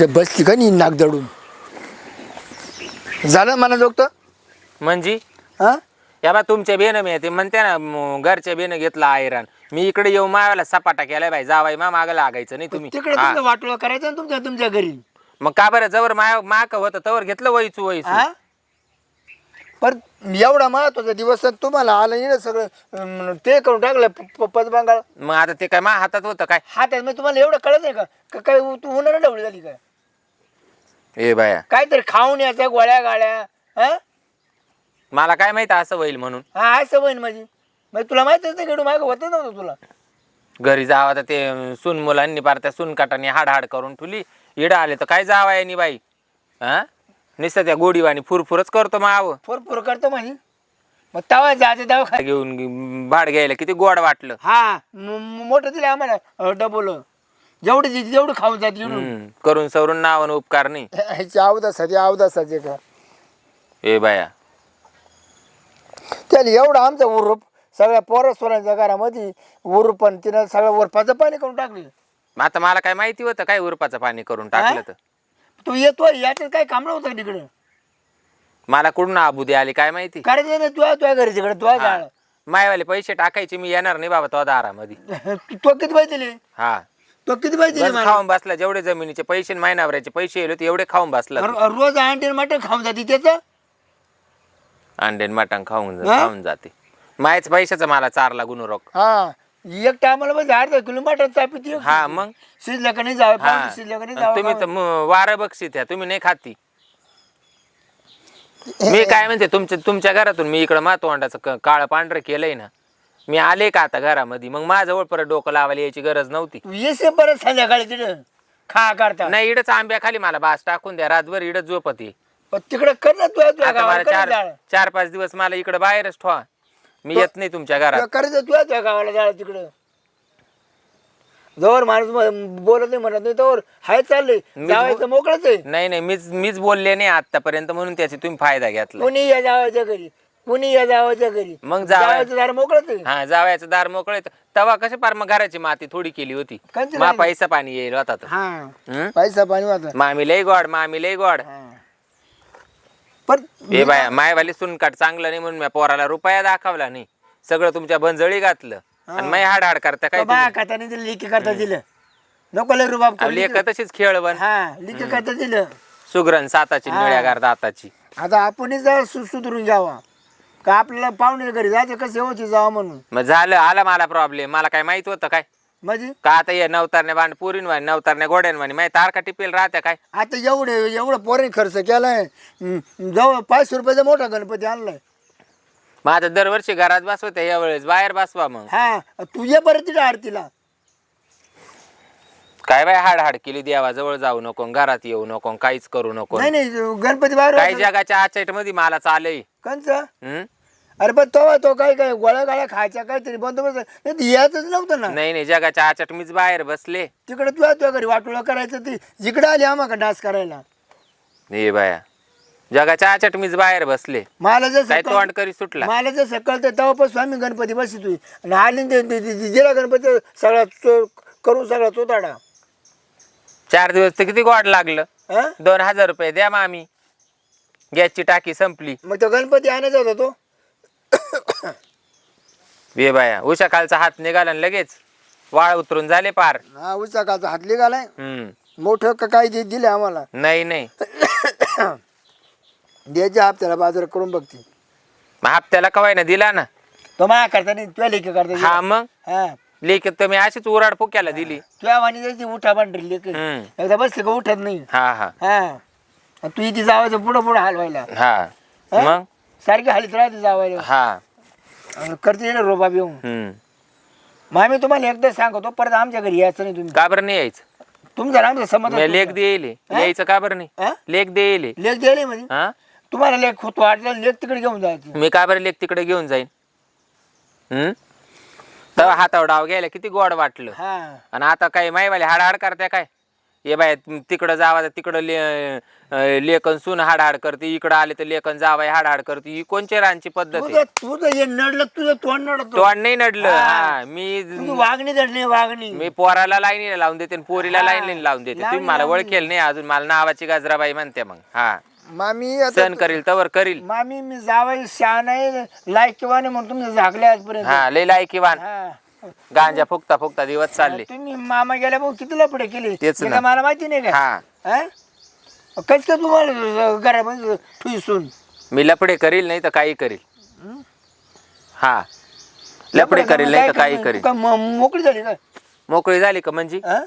जे बसली का नाही नाक दडून. झालं मला जोगत म्हणजे? हा? या बा तुमच्या बेनं मी ते म्हणते ना म, घरच्या बेनं घेतला आयरन. मी इकडे येऊ मावाला सपाटा केलाय बाई जावाई मा मागं लागायचं नाही तुम्ही. तिकडे हा. तुमचं वाटोळं करायचं ना तुमच्या तुमच्या घरी. मग का बरं जवळ माय माक होतं तवर घेतलं वयचू वयचू हा? पण एवढा महत्त्वाचा दिवस आहे, तुम्हाला आलं नाही ना सगळं अं, ते करून टाकलं प- प- बंगाल मग आता ते काय मा हातात होतं काय? हातात मग तुम्हाला एवढं कळत नाही का? का काय उ- तू होणार डवळी झाली काय ए बाया. काहीतरी खाऊन यायचं गोळ्या गाड्या हा? मला काय माहीत असं होईल म्हणून. हा असं होईन माझी मग तुला माहितच नाही गेडू मागं होतं नव्हतं तुला? घरी जावा तर ते सून मुलांनी पार त्या सून काटाने हाड हाड करून ठुली. इडं आले तर काय जावा यांनी बाई? हा? नुसतं त्या गोडीवाणी फुरफुरच करतो माव फोर फोर करतो माझी मग तवा जायचं दवाखान्यात. घेऊन भाड घ्यायला किती गोड वाटलं. हा म- म- मोठं दिलं आम्हाला डबल जेवढी तेवढं खाऊन जाते हम्म, करून सवरून नावानं उपकार नाही. अवदासाची अवदासाचे का? ए बाया. त्याला एवढं आमचा उरूप सगळ्या पोरस्वरांच्या घरामध्ये उरूप पण तिनं सगळं उरपाचं पाणी करून टाकलं. मग आता मला काय माहिती होतं काय उरपाचं पाणी करून टाकलं तर? तू येतो याच्यात काय काम नव्हतं तिकडे? मला कुठून आबुदी आली काय माहिती? करायचं ना तुझ्या तुझ्या घरी तिकडे तुझ्या हा. मायवाले पैसे टाकायचे मी येणार नाही बाबा तो दारामध्ये. तो किती पाहिजे दिले? हा. तो किती बस मला? खाऊन बसला जेवढे जमिनीचे पैसे आणि महिनाभराचे पैसे येले होते एवढे खाऊन बसला रो- रोज अंडे मटण खाऊन जाते त्याचं? अंडेन मटण खाऊन हा? खाऊन जाते. मायच पैशाचा मला चारला गुणरोग हा एक टायमाला म्हणजे अर्धा किलो मटण चापी हा मग? शिजलं का नाही जावं हा. पाहुणे शिजलं का नाही आणि तुम्ही तर जावं म- वारं बक्षीत आहे तुम्ही नाही खाती. मी काय म्हणते तुमच्या तुमच्या घरातून मी इकडं मातोंडाचं काळ पांढरं केलंय ना मी आले का आता घरामध्ये? मग माझ्याजवळ परत डोकं लावायला यायची गरज नव्हती. तू येसे परत संध्याकाळी तिकडे खा करता. नाही इडच आंब्याखाली मला बास टाकून द्या. रातभर इडच झोपती पण तिकडे कर ना तुझ्या तुझ्या आता मला गावाला चार चार पाच दिवस मला इकडे बाहेरच ठेवा. मी येत नाही तुमच्या घरात. करायचं तुझ्या तुझ्या गावाला जाळ तिकडं. जवळ माणूस म- बोलत नाही म्हणत नाही तोवर हाय चाललंय. मी जावायचं मोकळच आहे. नाही नाही मीच मीच बोलले नाही आतापर्यंत म्हणून त्याचा तुम्ही फायदा घेतला. कुणी या जावायच्या घरी? कुणी या जावायच्या घरी? मग जावया- जावायचं दार मोकळच आहे हा जावयाचं दार मोकळे तवा कसे पार मग घराची माती थोडी केली होती. कंची मा? पैसा पाणी येईल होता. हा. हं? पैसा पाणी वाचा मामी लय गोड मामी लय गोड. पण हे बाया मायवाली सुनकाट चांगलं नाही म्हणून मी पोराला रुपया दाखवला नाही. सगळं तुमच्या बंजळी घातलं. आणि मै हाड हाड करता काय बाया खात्याने दिलं लिखी करता दिलं. नको लय रुबाब करू लेख तशीच खेळ बन. हा लिखी करता दिलं. सुगरण साताची निळ्या गार दाताची आता आपणच जरा सु सुधरून जावा. का आपल्याला पाहुणे घरी जायचं? कसं होती जावा म्हणून? मग झालं आला मला प्रॉब्लेम मला काय माहीत होतं काय? म्हणजे? का आता ये नवतारने बांध पुरीन वाणी नवतारने गोड्यान वाणी माहिती तारका टिपेल राहत्या काय? आता एवढे एवढं पोरे खर्च केलाय. हम्म, जवळ पाचशे रुपयाचा मोठा गणपती आणलाय. माझं दरवर्षी घरात बसवते यावेळेस बाहेर बसवा मग. हा तू ये बरं तिला आरतीला. काय बाय हाड हाड केली देवा जवळ जाऊ नको घरात येऊ नको काहीच करू नको नाही नाही गणपती बाहेर काही जगाच्या आचटमध्ये मला चालय कंच हं? अरे पण तो तो काय काय गोळ्या गाळ्या खायच्या काहीतरी बंदोबस्त नाही ते यायचंच नव्हतं ना नाही नाही जगाच्या आचट मीच बाहेर बसले तिकडे तुझ्या तुझ्या घरी वाटोळं करायचं ती जिकडे आली आम्हाला डान्स करायला हे बाया जगाच्या आचट मीच बाहेर बसले मला जसं काय कळ- तोंड करी सुटला मला जसं कळतं तेव्हापासून आम्ही गणपती बसतोय आणि आली ते- ते- ते- ते गणपती सगळा चो करून सगळा चोताडा चार दिवस तर किती गोड लागलं? हा? दोन हजार रुपये द्या मामी. गॅसची टाकी संपली. मग तो गणपती आणायचा होता तो? वे बाया उषा खालचा हात निघाला आणि लगेच. वाळ उतरून झाले पार. हा उचाकाचा हातली घालाय हम्म. मोठं का काय दे- दिले आम्हाला? नाही नाही. द्यायच्या हप्त्याला बाजार करून बघते. मग हप्त्याला कवाय ना दिला ना? तो माया करता नाही तुझ्या लेखी करता हा. मग? हा. लेखत तर मी अशीच उराड फुक्याला दिली. तुझ्या वाणी जायची उठा पांढरी लेख हम्म. एकदा बसली का उठत नाही? हा हा. हा. आणि तू इथे जावायचं पुढं पुढं हलवायला. हा. हा? मग? सारखी हालीत राहते जावायला. हा. आणि करते ना रोबाब येऊन हम्म. आम्ही तुम्हाला एकदा सांगतो परत आमच्या घरी यायचं नाही तुम्ही. का बरं नाही यायचं? तुमचा आमचा समज मी लेख देईल. यायचं का बरं नाही? हा? लेख देईल. लेख द्यायला म्हणजे? हा? तुम्हाला लेख होतो वाटलं लेख तिकडे घेऊन जायचं. मी का बरं लेख तिकडे घेऊन जाईन? हम्म? तेव्हा हातावर डाव घ्यायला किती गोड वाटलं. हा. आणि आता काय माईवाले हाड हाड करत्या काय? ये बाय तिकडं जावा तर तिकडं ले अं, लेकन सून हाडहाड करते इकडं आले तर लेकन जावाय हाडहाड करते. ही कोणच्या रांची पद्धत आहे? तुझं तुझं हे नडलं तुझं तोंड नडतो. तोंड नाही नडलं. हा. मी वागणी नडली वागणी. मी पोराला लाईनीला लावून देते आणि पोरीला हा. लाईनीला लावून देते. तुम्ही मला. ओळखेल नाही अजून. मला नावाची गजराबाई म्हणते मग. हा. मामी आता सण करील तवर करील. मामी मी जावाय शहा नाही लायक किंवा नाही म्हणून तुम्ही झाकले आजपर्यंत. हा लय लायकीवान. हा. गांजा फुकता फुकता दिवस चालले. तुम्ही मामा गेल्या भाऊ किती लपडे केले? तेच हे ना. काय मला माहिती नाही का? हा. कस काय तुम्हाला घरामध्ये ठुईसून? मी लपडे करील नाही तर काही करील. हा. लपडे करील नाही तर काही करील. मोकळी झाली का? मोकळी झाली का म्हणजे? हा?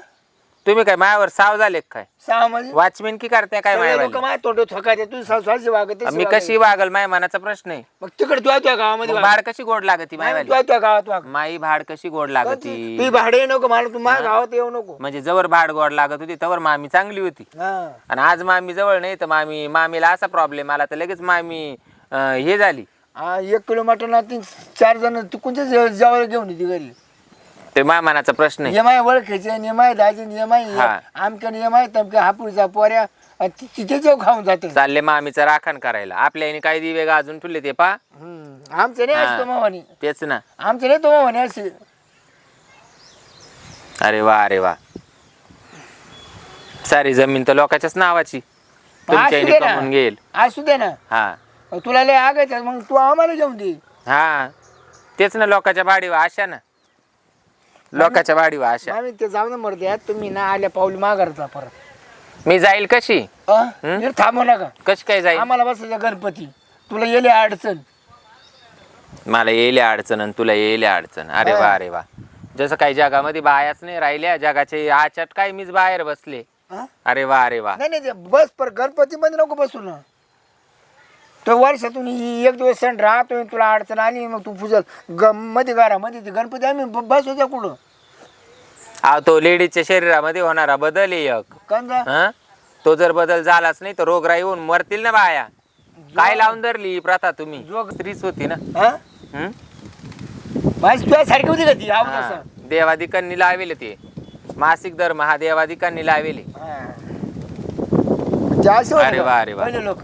तुम्ही काय मायावर साव झाले का काय सहा वॉचमॅन की करते काय लोकं मायावाली? माझ्या तोंडात थोकायचे तू वागत मी कशी वागल माय मनाचा प्रश्न आहे. मग तिकडे तू तुझ्या गावामध्ये मग. भाड कशी गोड लागती मायवाली तू तुझ्या गावात वाग. माई भाड कशी गोड लागती? तू भाडे येऊ नको मला तू माझ्या गावात येऊ नको. म्हणजे जवळ भाड गोड लागत होती तवर मामी चांगली होती. हा. आणि आज मामी जवळ नाही तर मामी मामीला असा प्रॉब्लेम आला तर लगेच मामी अं, हे झाली. हा, एक किलो मटण तीन चार जण तू कोणत्या जेवायला घेऊन येते घरी? ते माय मनाचा प्रश्न आहे. नियमाय ओळखायचे नियमाय दायचे नियमाय हा. आमच्या नियमाय तमक्या हापूरचा पोऱ्या आणि ति- तिथे जेव खाऊन जाते. चालले मामीचं राखण करायला. आपल्या याने काही दिवे अजून ठुले ते पा. हम्म. आमचं नाही असतो मावानी तेच ना. आमचं नाही तो मावानी असे. अरे वा अरे वा. सारी जमीन तर लोकांच्याच नावाची. तुमच्या असू याने दे ना. कमवून घेईल. असू दे ना. हा. तुला लय आगायचं मग तू आम्हाला घेऊन दे. हा. तेच ना लोकांच्या बाडीवा आशा ना. लोकांच्या बाडीवा आशा. आम्ही ते जाऊ ना मरते तुम्ही ना आल्या पाऊल माघारचा परत. मी जाईल कशी? अ? इकडे थांबू नका. कशी काय जाईल? आम्हाला बसायचं गणपती. तुला येले अडचण. मला येईल अडचण आणि तुला येईल अडचण. अरे वा अरे वा. जसं काही जगामध्ये बायाच नाही राहिल्या जगाचे आचाट काय मीच बाहेर बसले. हा? अरे वा अरे वा. नाही नाही ते बस पर गणपती मध्ये नको बसू ना. तो वर्षातून ही एक दिवस सण राहतोय तुला अडचण आली मग तू पूजल ग मध्ये घरामध्ये ते गणपती आम्ही ब- बसवतो कुठं. अहो तो लेडीजच्या शरीरामध्ये होणारा बदल आहे एक. हं? तो जर बदल झालाच नाही तर रोगराई होऊन मरतील ना बाया. काय लावून धरली ही प्रथा तुम्ही? जोग- स्त्रीच होती ना. हा? हं? माझी तुझ्या सारखी होती का ती? आव हा. तसं देवादिकांनी लावेले ते. मासिक धर्म हा देवादिकांनी लावेले. अरे? वा, अरे वा. लोक.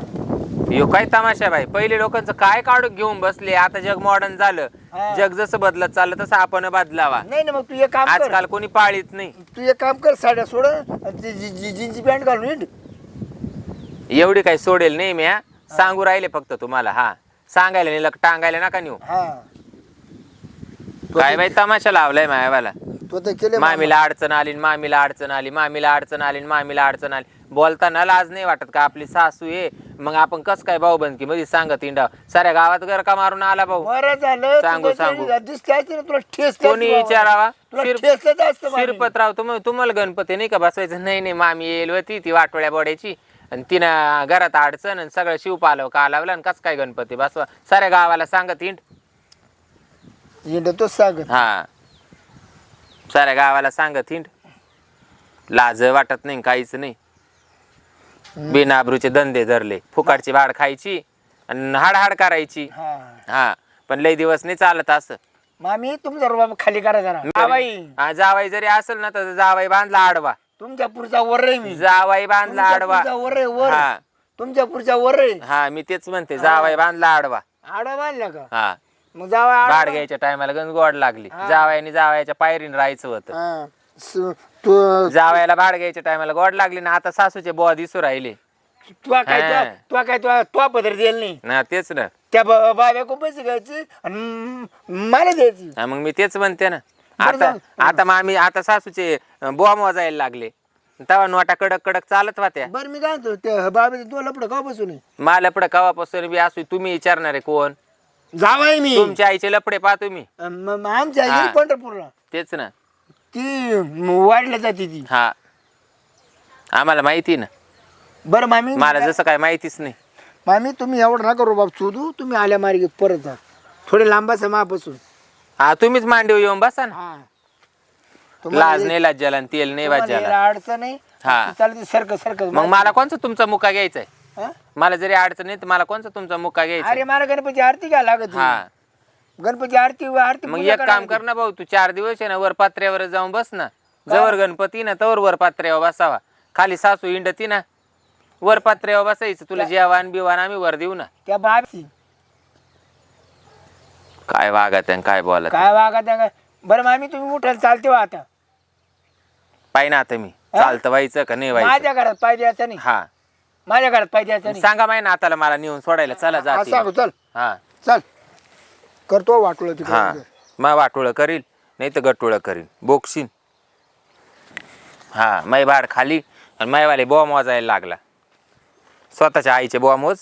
यो काय तमाशा बाई पहिले लोकांचं काय काढून घेऊन बसले? आता जग मॉडर्न झालं. हा. जग जसं बदलत चाललं तसं आपण बदलावा. नाही ना मग तू एक काम कर. आजकाल कोणी पाळीत नाही. तू एक काम कर साड्या सोड. आणि ती जी- जी- जीनची पॅन्ट घालून येईल एवढी काही सोडेल नाही मी हा. सांगू राहिले फक्त तुम्हाला हा. सांगायला नाही लग टांगायला नका नेऊ. हा. काय बाई तमाशा लावलाय मायावाला. तो तर केले मामीला अडचण आली न मामीला अडचण आली मामीला अडचण आली न मामीला अडचण आली. बोलताना लाज नाही वाटत का आपली सासू आहे? मग आपण कस काय भाऊ बनकी मध्ये सांगत इंडा साऱ्या गावात घर का मारून आला भाऊ. बरं झालं सांगू, सांगू. ना तुला ठेस कोणी विचारावा? तुला शिर- ठेसलं जास्त मामी. शिरपतराव तुम तुम्हाला गणपती नाही का बसवायचं? नाही नाही मामी येईल होती ती वाटोळ्या बोडायची. आणि तिनं घरात अडचण आणि सगळं शिव पालव का लावलं आणि कस काय गणपती बसवा? साऱ्या गावाला सांगत इंड येणं तोच सांगत. हा. साऱ्या गावाला सांगत हिंड. लाज वाटत नाही काहीच नाही. बिनाबरूचे धंदे धरले. फुकाटची भाड खायची आणि हाडहाड करायची. हा. हा. पण लय दिवस नाही चालत असं. मामी तुमचा रुबाब खाली करा जरा. हा, जावाई जरी असेल ना तर जावाई बांधला आडवा. तुमच्या पुढचा वर आहे मी. जावाई बांधला तुमच्या आडवा. पुढचा वर आहे वर. हा. तुमच्या पुढच्या वर आहे. हा मी तेच म्हणते जावाई बांधला आडवा. आडा बांधला का? हा. मग जावा भाड घ्यायच्या टायमाला गंज गोड लागली. जावायनी जावायच्या पायरीने राहायचं होतं. हा. स- तू जावायला भाड घ्यायच्या टायमाला गोड लागली ना आता सासूचे बोवा दिसू राहिले. तुला काय हा. काय तुला तुला पदर दिल नाही? ना तेच ना. त्या बा- बाब्या को पैसे घ्यायचे आणि म- मला द्यायची. हा, मग मी तेच म्हणते ना. बरं आता जाऊ. आता मग आम्ही आता सासूचे बॉम्ब मोजायला लागले. तेव्हा नोटा कडक कडक चालत होत्या. बरं मी काय म्हणतो त्या बाबा तू लपड का बसून मला लपड कवापासून बी असू तुम्ही विचारणार आहे कोण? जावाय मी. तुमच्या आईचे लपडे पा तुम्ही. अं, म- म- आमच्या आई हा. पंढरपूरला. तेच ना. ती वाढल्या जाते ती. हा. आम्हाला माहिती ना. बरं मामी मला जसं काय माहितीच नाही. मामी तुम्ही एवढं नका रो बाप शोधू तुम्ही आल्या मार्गे परत जा. थोडे लांबाच मापासून. हा तुम्हीच मांडीव येऊन बसा ना. हा. लाज नाही आणि तेल नाही तुम्हाला वाज्याला यायला अडचण नाही. हा. चालते सारखं सारखं मग मला कोणचा तुमचा मुका घ्यायचा आहे हा? मला जरी अडचण नाही तर मला कोणचा तुमचा मुका घ्यायचा अरे मला गणपती आरती घ्या लागत हा. गणपती आरती आरती मग पूजा एक काम. कर ना भाऊ तू चार दिवस आहे ना वर पात्र्यावर जाऊन बस ना. जवळ गणपती ना तवर वर पात्र्यावर बसावा. खाली सासू इंडती ना वर पात्र्यावर बसायचं. तुला जेवण बिवान आम्ही वर देऊ ना. त्या बाबची काय वागत आणि काय बोलत काय वागा त्या बरं मामी तुम्ही उठायला चालते वा आता. पाय ना आता मी. हा? चालतं व्हायचं का नाही व्हायचं? माझ्या घरात पाय द्यायचा नाही. हा. माझ्या घरात पाय द्यायचा नाही. सांगा माय ना आता मला नेऊन सोडायला. चला हा, जाते सांगू चल. हा. चल. करतो वाटलं हा. तिकडे. मग वाटोळं करील नाही तर गटोळं करील. बोक्षीन हा मै बाड खाली आणि मैवाले बॉम्ब वाजायला लागला. स्वतःच्या आईचे बॉम्ब मोज